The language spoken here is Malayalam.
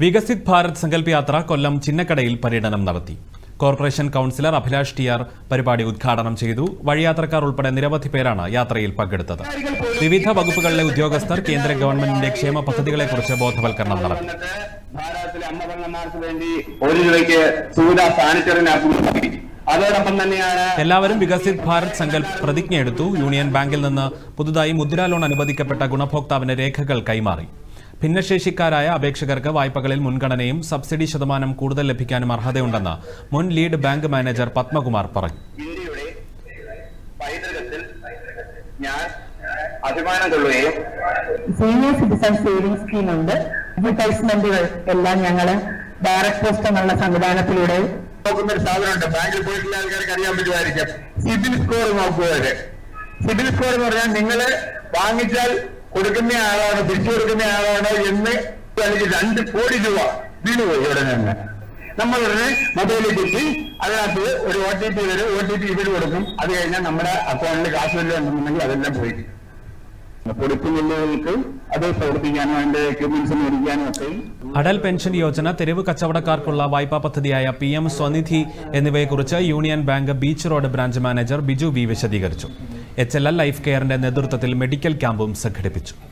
വികസിത് ഭാരത് സങ്കല്പ് യാത്ര കൊല്ലം ചിന്നക്കടയിൽ പര്യടനം നടത്തി. Corporation councillor Abhilash T R പരിപാടി ഉദ്ഘാടനം ചെയ്തു. വഴിയാത്രക്കാർ ഉൾപ്പെടെ നിരവധി പേരാണ് യാത്രയിൽ പങ്കെടുത്തത്. വിവിധ വകുപ്പുകളിലെ ഉദ്യോഗസ്ഥർ കേന്ദ്ര ഗവൺമെന്റിന്റെ ക്ഷേമ പദ്ധതികളെക്കുറിച്ച് ബോധവൽക്കരണം നടത്തി. ഭാരതത്തിലെ അമ്മപെണ്ണന്മാർക്ക് വേണ്ടി ഒരു രൂപയ്ക്ക് സാനിറ്ററി അതോടൊപ്പം തന്നെയാണ് എല്ലാവരും വികസിത് ഭാരത് സങ്കല്പ് പ്രതിജ്ഞയെടുത്തു. യൂണിയൻ ബാങ്കിൽ നിന്ന് പുതുതായി മുദ്രാ ലോൺ അനുവദിക്കപ്പെട്ട ഗുണഭോക്താവിന് രേഖകൾ കൈമാറി. ഭിന്നശേഷിക്കാരായ അപേക്ഷകർക്ക് വായ്പകളിൽ മുൻഗണനയും സബ്സിഡി ശതമാനം കൂടുതൽ ലഭിക്കാനും അർഹതയുണ്ടെന്ന് മുൻ ലീഡ് ബാങ്ക് മാനേജർ പത്മകുമാർ പറഞ്ഞു. ഞാൻ അഭിമാനം കൊള്ളുകയും സീനിയർ സിറ്റിസൺ സേവിംഗ് സ്കീം ഉണ്ട്. അഡ്വർടൈസ്മെന്റുകൾ എല്ലാം ഞങ്ങൾ ഡയറക്ട് പോസ്റ്റ് എന്നുള്ള സംവിധാനത്തിലൂടെ നോക്കുന്ന ഒരു സാധനമുണ്ട്. ബാങ്കിൽ പോയിട്ടുള്ള ആൾക്കാർക്ക് അറിയാൻ പറ്റുമായിരിക്കും. സിബിൽ സ്കോർ നോക്കുക സിബിൽ സ്കോർ എന്ന് പറഞ്ഞാൽ നിങ്ങൾ വാങ്ങിച്ചാൽ കൊടുക്കുന്ന ആളാണ് തിരിച്ചു കൊടുക്കുന്ന ആളാണ് എന്ന് അല്ലെങ്കിൽ രണ്ട് കോടി രൂപ വീണുപോയി ഉടനെ തന്നെ നമ്മൾ ഉടനെ മൊബൈലിൽ കിട്ടി അതിനകത്ത് ഒരു ഒ ടി പി വരും. ഒ ടി പി ഇവർ കൊടുക്കും. അത് കഴിഞ്ഞാൽ നമ്മുടെ അക്കൗണ്ടിൽ കാശ് വല്ലതും ഉണ്ടെന്നുണ്ടെങ്കിൽ അതെല്ലാം പോയി. കൊടുക്കുന്നുള്ളവർക്ക് അത് പ്രവർത്തിക്കാനും അതിന്റെ എക്യുപ്മെന്റ്സ് മേടിക്കാനും ഒക്കെ. അടൽ പെൻഷൻ യോജന തെരുവ് കച്ചവടക്കാർക്കുള്ള വായ്പാ പദ്ധതിയായ പി എം സ്വനിധി എന്നിവയെക്കുറിച്ച് union bank beach road branch manager Biju B വിശദീകരിച്ചു. എച്ച് എൽ എൽ ലൈഫ് കെയറിന്റെ നേതൃത്വത്തിൽ മെഡിക്കൽ ക്യാമ്പും സംഘടിപ്പിച്ചു